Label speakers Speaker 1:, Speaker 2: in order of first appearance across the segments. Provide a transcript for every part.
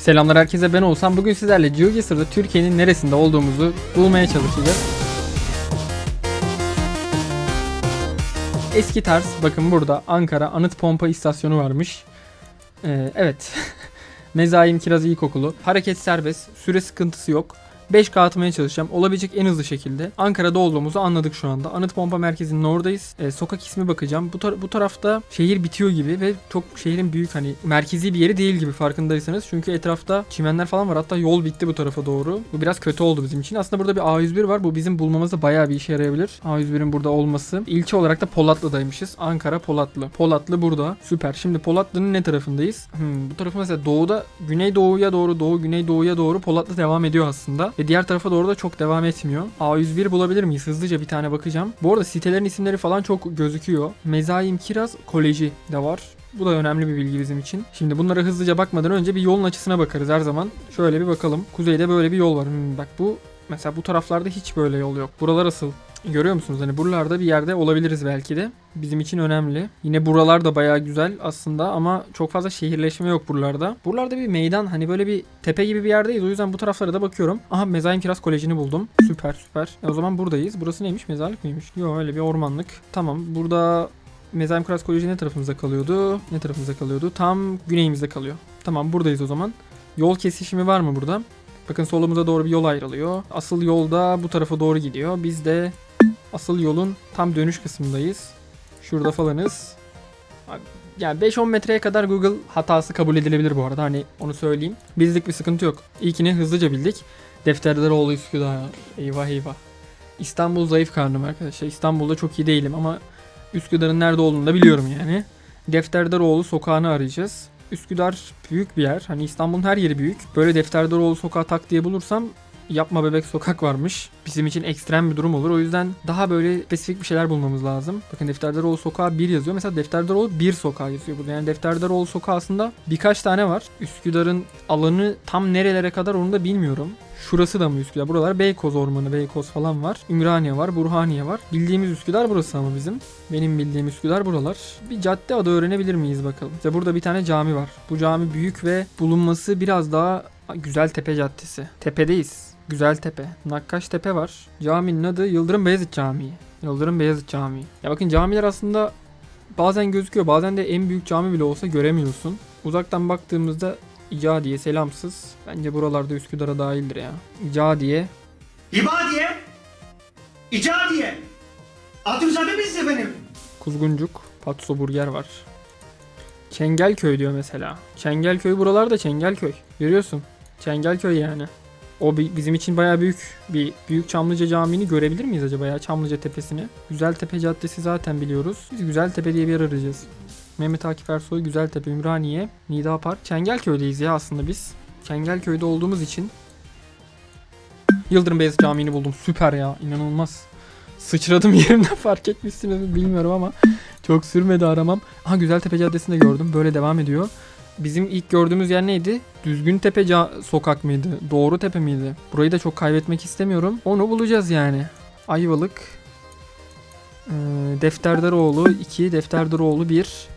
Speaker 1: Selamlar herkese ben olsam bugün sizlerle GeoGuessr'da Türkiye'nin neresinde olduğumuzu bulmaya çalışacağız. Eski tarz bakın burada Ankara Anıt Pompa İstasyonu varmış. Ee, evet. Mezaim Kiraz İlkokulu. Hareket serbest. Süre sıkıntısı yok. 5K atmaya çalışacağım. Olabilecek en hızlı şekilde. Ankara'da olduğumuzu anladık şu anda. Anıt Pompa Merkezi'nin oradayız. Ee, sokak ismi bakacağım. Bu, tar- bu tarafta şehir bitiyor gibi ve çok şehrin büyük hani merkezi bir yeri değil gibi farkındaysanız. Çünkü etrafta çimenler falan var. Hatta yol bitti bu tarafa doğru. Bu biraz kötü oldu bizim için. Aslında burada bir A101 var. Bu bizim bulmamızda bayağı bir işe yarayabilir. A101'in burada olması. İlçe olarak da Polatlı'daymışız. Ankara Polatlı. Polatlı burada. Süper. Şimdi Polatlı'nın ne tarafındayız? Hmm, bu tarafı mesela doğuda güneydoğuya doğru doğu güneydoğuya doğru Polatlı devam ediyor aslında. Ve diğer tarafa doğru da çok devam etmiyor. A101 bulabilir miyiz? Hızlıca bir tane bakacağım. Bu arada sitelerin isimleri falan çok gözüküyor. Mezaim Kiraz Koleji de var. Bu da önemli bir bilgi bizim için. Şimdi bunlara hızlıca bakmadan önce bir yolun açısına bakarız her zaman. Şöyle bir bakalım. Kuzeyde böyle bir yol var. Hmm, bak bu mesela bu taraflarda hiç böyle yol yok. Buralar asıl. Görüyor musunuz? Hani buralarda bir yerde olabiliriz belki de. Bizim için önemli. Yine buralar da bayağı güzel aslında ama çok fazla şehirleşme yok buralarda. Buralarda bir meydan hani böyle bir tepe gibi bir yerdeyiz. O yüzden bu taraflara da bakıyorum. Aha Mezaim Kiraz Koleji'ni buldum. Süper süper. E o zaman buradayız. Burası neymiş? Mezarlık mıymış? Yok öyle bir ormanlık. Tamam burada Mezaim Kiraz Koleji ne tarafımıza kalıyordu? Ne tarafımıza kalıyordu? Tam güneyimizde kalıyor. Tamam buradayız o zaman. Yol kesişimi var mı burada? Bakın solumuza doğru bir yol ayrılıyor. Asıl yolda bu tarafa doğru gidiyor. Biz de asıl yolun tam dönüş kısmındayız. Şurada falanız. Yani 5-10 metreye kadar Google hatası kabul edilebilir bu arada. Hani onu söyleyeyim. Bizlik bir sıkıntı yok. İlkini hızlıca bildik. Defterdaroğlu Üsküdar. Eyvah eyvah. İstanbul zayıf karnım arkadaşlar. İstanbul'da çok iyi değilim ama Üsküdar'ın nerede olduğunu da biliyorum yani. Defterdaroğlu sokağını arayacağız. Üsküdar büyük bir yer. Hani İstanbul'un her yeri büyük. Böyle Defterdaroğlu sokağı tak diye bulursam yapma bebek sokak varmış. Bizim için ekstrem bir durum olur. O yüzden daha böyle spesifik bir şeyler bulmamız lazım. Bakın Defterdaroğlu sokağı 1 yazıyor. Mesela Defterdaroğlu 1 sokağı yazıyor burada. Yani Defterdaroğlu sokağı aslında birkaç tane var. Üsküdar'ın alanı tam nerelere kadar onu da bilmiyorum. Şurası da mı Üsküdar? Buralar Beykoz Ormanı, Beykoz falan var. Ümraniye var, Burhaniye var. Bildiğimiz Üsküdar burası ama bizim. Benim bildiğim Üsküdar buralar. Bir cadde adı öğrenebilir miyiz bakalım. İşte burada bir tane cami var. Bu cami büyük ve bulunması biraz daha Güzel Tepe Caddesi. Tepedeyiz. Güzel Tepe. Nakkaş Tepe var. Caminin adı Yıldırım Beyazıt Camii. Yıldırım Beyazıt Camii. Ya bakın camiler aslında bazen gözüküyor. Bazen de en büyük cami bile olsa göremiyorsun. Uzaktan baktığımızda İcadiye selamsız. Bence buralarda Üsküdar'a dahildir ya. İcadiye.
Speaker 2: İbadiye, İcadiye, Adırzade miyiz efendim?
Speaker 1: Kuzguncuk, Patso Burger var. Çengelköy diyor mesela. Çengelköy buralarda Çengelköy. Görüyorsun. Çengelköy yani. O bi- bizim için bayağı büyük bir Büyük Çamlıca Camii'ni görebilir miyiz acaba ya Çamlıca Tepesi'ni? Güzeltepe Caddesi zaten biliyoruz. Biz Güzeltepe diye bir yer arayacağız. Mehmet Akif Ersoy, Güzeltepe, Ümraniye, Nida Park. Çengelköy'deyiz ya aslında biz. Çengelköy'de olduğumuz için Yıldırım Beyazıt Camii'ni buldum. Süper ya. inanılmaz. Sıçradım yerimden fark etmişsiniz mi bilmiyorum ama çok sürmedi aramam. Aha Güzeltepe Caddesi'nde gördüm. Böyle devam ediyor. Bizim ilk gördüğümüz yer neydi? Düzgün Tepe sokak mıydı? Doğru Tepe miydi? Burayı da çok kaybetmek istemiyorum. Onu bulacağız yani. Ayvalık. Defterdaroğlu 2, Defterdaroğlu 1.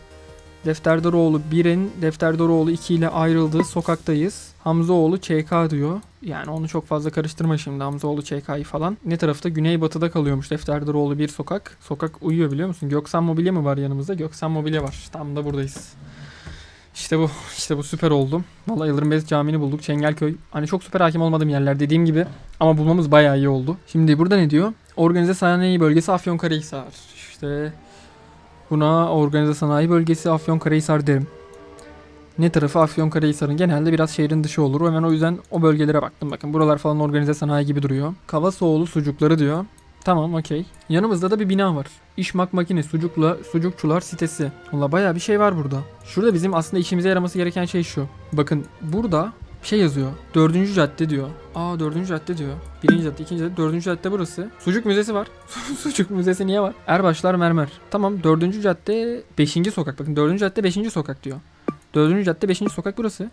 Speaker 1: Defterdaroğlu 1'in Defterdaroğlu 2 ile ayrıldığı sokaktayız. Hamzaoğlu ÇK diyor. Yani onu çok fazla karıştırma şimdi Hamzaoğlu ÇK'yı falan. Ne tarafta? Güneybatıda kalıyormuş Defterdaroğlu bir sokak. Sokak uyuyor biliyor musun? Göksan Mobilya mı var yanımızda? Göksan Mobilya var. Tam da buradayız. İşte bu. işte bu süper oldu. Vallahi Yıldırım Beyazıt Camii'ni bulduk. Çengelköy. Hani çok süper hakim olmadığım yerler dediğim gibi. Ama bulmamız bayağı iyi oldu. Şimdi burada ne diyor? Organize sanayi bölgesi Afyonkarahisar. İşte buna organize sanayi bölgesi Afyonkarahisar derim. Ne tarafı Afyonkarahisar'ın genelde biraz şehrin dışı olur. Hemen o yüzden o bölgelere baktım. Bakın buralar falan organize sanayi gibi duruyor. Kavasoğlu sucukları diyor. Tamam okey. Yanımızda da bir bina var. İşmak makine sucukla sucukçular sitesi. Valla bayağı bir şey var burada. Şurada bizim aslında işimize yaraması gereken şey şu. Bakın burada şey yazıyor. Dördüncü cadde diyor. Aa dördüncü cadde diyor. Birinci cadde, ikinci cadde, dördüncü cadde burası. Sucuk müzesi var. Sucuk müzesi niye var? Erbaşlar mermer. Tamam dördüncü cadde beşinci sokak. Bakın dördüncü cadde beşinci sokak diyor. Dördüncü cadde beşinci sokak burası.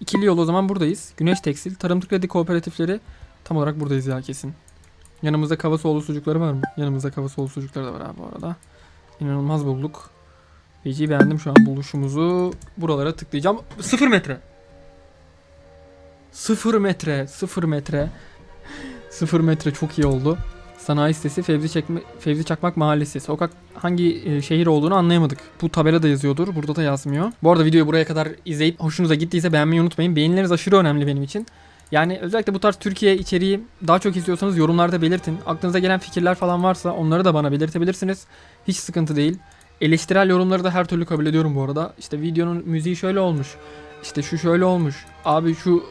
Speaker 1: İkili yol o zaman buradayız. Güneş Tekstil, Tarım Kredi Kooperatifleri tam olarak buradayız ya kesin. Yanımızda Kavasoğlu sucukları var mı? Yanımızda Kavasoğlu sucukları da var abi bu arada. İnanılmaz bulduk. Feci beğendim şu an buluşumuzu. Buralara tıklayacağım. Sıfır metre. Sıfır metre. Sıfır metre. Sıfır metre çok iyi oldu. Sanayi sitesi Fevzi, Çekme, Fevzi Çakmak Mahallesi. Sokak hangi e, şehir olduğunu anlayamadık. Bu tabelada yazıyordur. Burada da yazmıyor. Bu arada videoyu buraya kadar izleyip hoşunuza gittiyse beğenmeyi unutmayın. Beğenileriniz aşırı önemli benim için. Yani özellikle bu tarz Türkiye içeriği daha çok istiyorsanız yorumlarda belirtin. Aklınıza gelen fikirler falan varsa onları da bana belirtebilirsiniz. Hiç sıkıntı değil. Eleştirel yorumları da her türlü kabul ediyorum bu arada. İşte videonun müziği şöyle olmuş. İşte şu şöyle olmuş. Abi şu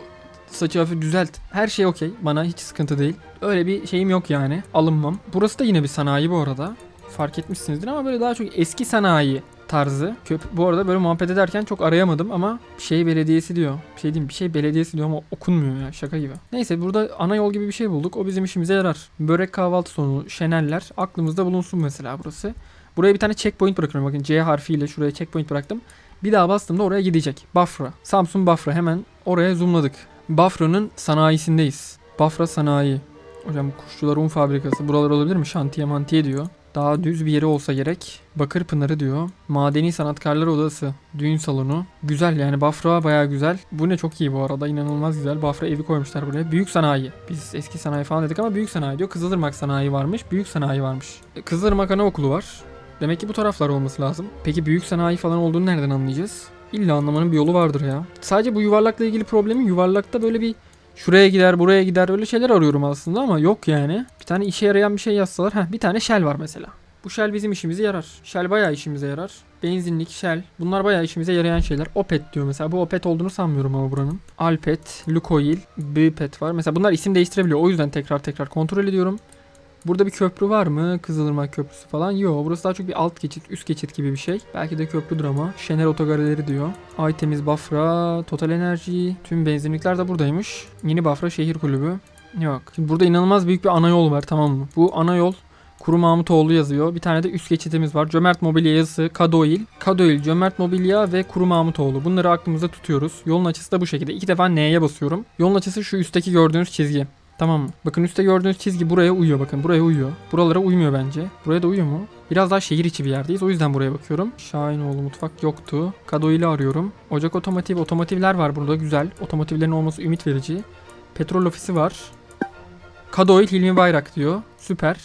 Speaker 1: saçı hafif düzelt. Her şey okey. Bana hiç sıkıntı değil. Öyle bir şeyim yok yani. Alınmam. Burası da yine bir sanayi bu arada. Fark etmişsinizdir ama böyle daha çok eski sanayi tarzı. Köp bu arada böyle muhabbet ederken çok arayamadım ama bir şey belediyesi diyor. Bir şey diyeyim bir şey belediyesi diyor ama okunmuyor ya şaka gibi. Neyse burada ana yol gibi bir şey bulduk. O bizim işimize yarar. Börek kahvaltı sonu, şeneller aklımızda bulunsun mesela burası. Buraya bir tane checkpoint bırakıyorum. Bakın C harfiyle şuraya checkpoint bıraktım. Bir daha bastığımda oraya gidecek. Bafra. Samsun Bafra. Hemen oraya zoomladık. Bafra'nın sanayisindeyiz. Bafra sanayi. Hocam kuşçular un fabrikası. Buralar olabilir mi? Şantiye mantiye diyor. Daha düz bir yeri olsa gerek. Bakır Pınarı diyor. Madeni Sanatkarlar Odası. Düğün salonu. Güzel yani Bafra baya güzel. Bu ne çok iyi bu arada. inanılmaz güzel. Bafra evi koymuşlar buraya. Büyük sanayi. Biz eski sanayi falan dedik ama büyük sanayi diyor. Kızılırmak sanayi varmış. Büyük sanayi varmış. E, Kızılırmak Anaokulu var. Demek ki bu taraflar olması lazım. Peki büyük sanayi falan olduğunu nereden anlayacağız? İlla anlamanın bir yolu vardır ya. Sadece bu yuvarlakla ilgili problemim yuvarlakta böyle bir şuraya gider buraya gider öyle şeyler arıyorum aslında ama yok yani. Bir tane işe yarayan bir şey yazsalar. Heh, bir tane Shell var mesela. Bu Shell bizim işimize yarar. Shell bayağı işimize yarar. Benzinlik, Shell bunlar bayağı işimize yarayan şeyler. Opet diyor mesela. Bu Opet olduğunu sanmıyorum ama buranın. Alpet, Lukoil, Bpet var. Mesela bunlar isim değiştirebiliyor. O yüzden tekrar tekrar kontrol ediyorum. Burada bir köprü var mı? Kızılırmak Köprüsü falan. Yok. Burası daha çok bir alt geçit, üst geçit gibi bir şey. Belki de köprüdür ama. Şener Otogarıları diyor. Aytemiz Bafra, Total Enerji. Tüm benzinlikler de buradaymış. Yeni Bafra Şehir Kulübü. Yok. Şimdi burada inanılmaz büyük bir ana yol var tamam mı? Bu ana yol Kuru Mahmutoğlu yazıyor. Bir tane de üst geçitimiz var. Cömert Mobilya yazısı, Kadoil. Kadoil, Cömert Mobilya ve Kuru Mahmutoğlu. Bunları aklımızda tutuyoruz. Yolun açısı da bu şekilde. İki defa N'ye basıyorum. Yolun açısı şu üstteki gördüğünüz çizgi. Tamam? Bakın üstte gördüğünüz çizgi buraya uyuyor bakın. Buraya uyuyor. Buralara uymuyor bence. Buraya da uyuyor mu? Biraz daha şehir içi bir yerdeyiz. O yüzden buraya bakıyorum. Şahinoğlu mutfak yoktu. Kadoil'i arıyorum. Ocak otomotiv. Otomotivler var burada. Güzel. Otomotivlerin olması ümit verici. Petrol ofisi var. Kadoil Hilmi Bayrak diyor. Süper.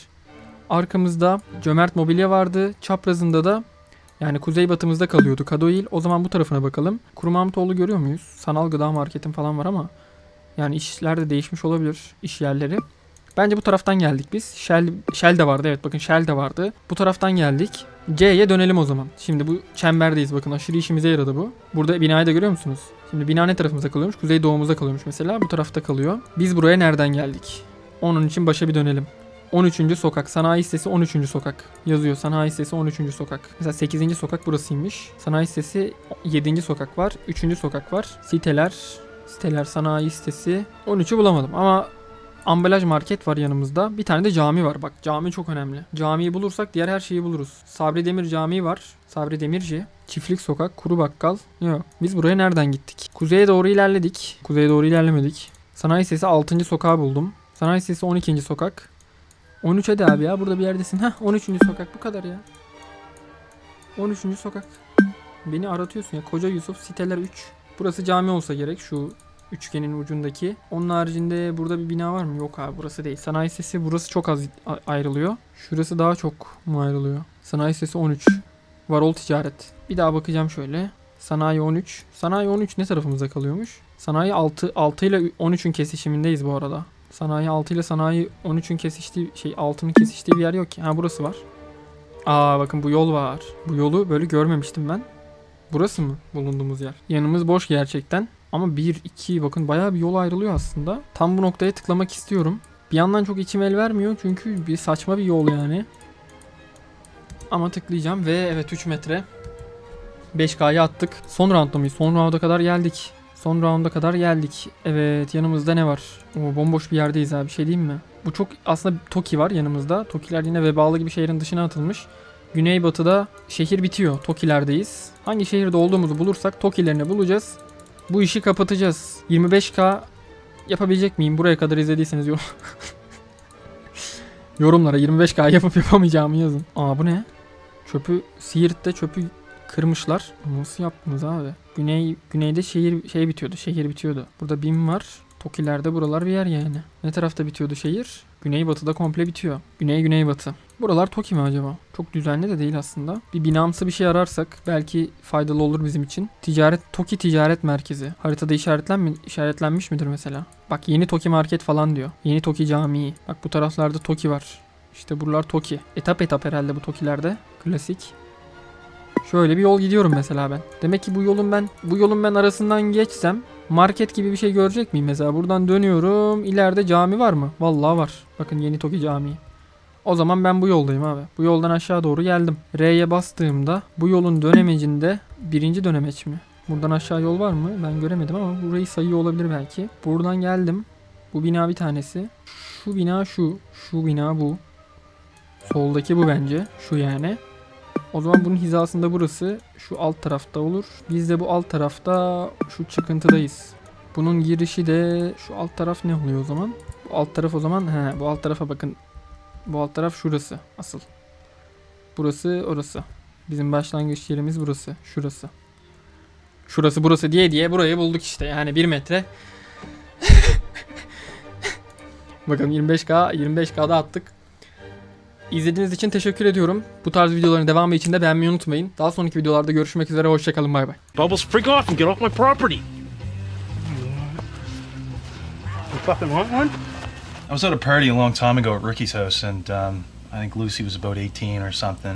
Speaker 1: Arkamızda Cömert Mobilya vardı. Çaprazında da yani kuzeybatımızda kalıyordu Kadoil. O zaman bu tarafına bakalım. Kuru Mahmutoğlu görüyor muyuz? Sanal gıda marketin falan var ama yani işler de değişmiş olabilir. iş yerleri. Bence bu taraftan geldik biz. Shell, Shell de vardı evet bakın Shell de vardı. Bu taraftan geldik. C'ye dönelim o zaman. Şimdi bu çemberdeyiz bakın aşırı işimize yaradı bu. Burada binayı da görüyor musunuz? Şimdi bina ne tarafımızda kalıyormuş? Kuzey doğumuzda kalıyormuş mesela. Bu tarafta kalıyor. Biz buraya nereden geldik? Onun için başa bir dönelim. 13. sokak. Sanayi sitesi 13. sokak. Yazıyor. Sanayi sitesi 13. sokak. Mesela 8. sokak burasıymış. Sanayi sitesi 7. sokak var. 3. sokak var. Siteler. Siteler sanayi sitesi. 13'ü bulamadım ama ambalaj market var yanımızda. Bir tane de cami var. Bak cami çok önemli. Camiyi bulursak diğer her şeyi buluruz. Sabri Demir Camii var. Sabri Demirci. Çiftlik sokak, kuru bakkal. Yok. Biz buraya nereden gittik? Kuzeye doğru ilerledik. Kuzeye doğru ilerlemedik. Sanayi sitesi 6. sokağı buldum. Sanayi sitesi 12. sokak. 13 hadi abi ya burada bir yerdesin. Heh 13. sokak bu kadar ya. 13. sokak. Beni aratıyorsun ya. Koca Yusuf siteler 3. Burası cami olsa gerek şu üçgenin ucundaki. Onun haricinde burada bir bina var mı? Yok abi burası değil. Sanayi sitesi burası çok az ayrılıyor. Şurası daha çok mu ayrılıyor? Sanayi sitesi 13. Varol ticaret. Bir daha bakacağım şöyle. Sanayi 13. Sanayi 13 ne tarafımızda kalıyormuş? Sanayi 6, 6 ile 13'ün kesişimindeyiz bu arada. Sanayi 6 ile sanayi 13'ün kesiştiği şey 6'nın kesiştiği bir yer yok ki. Ha burası var. Aa bakın bu yol var. Bu yolu böyle görmemiştim ben. Burası mı bulunduğumuz yer? Yanımız boş gerçekten. Ama 1, 2 bakın bayağı bir yol ayrılıyor aslında. Tam bu noktaya tıklamak istiyorum. Bir yandan çok içim el vermiyor çünkü bir saçma bir yol yani. Ama tıklayacağım ve evet 3 metre. 5K'ya attık. Son roundda mıyız? Son rounda kadar geldik. Son rounda kadar geldik. Evet yanımızda ne var? Oo, bomboş bir yerdeyiz abi bir şey diyeyim mi? Bu çok aslında Toki var yanımızda. Tokiler yine vebalı gibi şehrin dışına atılmış. Güneybatıda şehir bitiyor. Tokilerdeyiz. Hangi şehirde olduğumuzu bulursak Tokilerini bulacağız. Bu işi kapatacağız. 25k yapabilecek miyim? Buraya kadar izlediyseniz yorum. Yorumlara 25k yapıp yapamayacağımı yazın. Aa bu ne? Çöpü Siirt'te çöpü kırmışlar. Nasıl yaptınız abi? Güney güneyde şehir şey bitiyordu. Şehir bitiyordu. Burada BİM var. Tokilerde buralar bir yer yani. Ne tarafta bitiyordu şehir? Güneybatıda komple bitiyor. Güney güneybatı. Buralar Toki mi acaba? Çok düzenli de değil aslında. Bir binamsı bir şey ararsak belki faydalı olur bizim için. Ticaret Toki Ticaret Merkezi. Haritada işaretlenmi, işaretlenmiş midir mesela? Bak yeni Toki Market falan diyor. Yeni Toki Camii. Bak bu taraflarda Toki var. İşte buralar Toki. Etap etap herhalde bu Tokilerde. Klasik. Şöyle bir yol gidiyorum mesela ben. Demek ki bu yolun ben bu yolun ben arasından geçsem market gibi bir şey görecek miyim mesela? Buradan dönüyorum. İleride cami var mı? Vallahi var. Bakın Yeni Toki Camii. O zaman ben bu yoldayım abi. Bu yoldan aşağı doğru geldim. R'ye bastığımda bu yolun dönemecinde birinci dönemeç mi? Buradan aşağı yol var mı? Ben göremedim ama burayı sayıyor olabilir belki. Buradan geldim. Bu bina bir tanesi. Şu bina şu. Şu bina bu. Soldaki bu bence. Şu yani. O zaman bunun hizasında burası şu alt tarafta olur. Biz de bu alt tarafta şu çıkıntıdayız. Bunun girişi de şu alt taraf ne oluyor o zaman? Bu alt taraf o zaman he bu alt tarafa bakın. Bu alt taraf şurası asıl. Burası orası. Bizim başlangıç yerimiz burası. Şurası. Şurası burası diye diye burayı bulduk işte. Yani 1 metre. Bakalım 25K 25K'da attık. İzlediğiniz için teşekkür ediyorum. Bu tarz videoların devamı için de beğenmeyi unutmayın. Daha sonraki videolarda görüşmek üzere. Hoşçakalın. Bay bay.
Speaker 3: Bubbles, freak off and get off my property. You fucking want one?
Speaker 4: I was at a party a long time ago at Ricky's house, and um, I think Lucy was about 18 or something.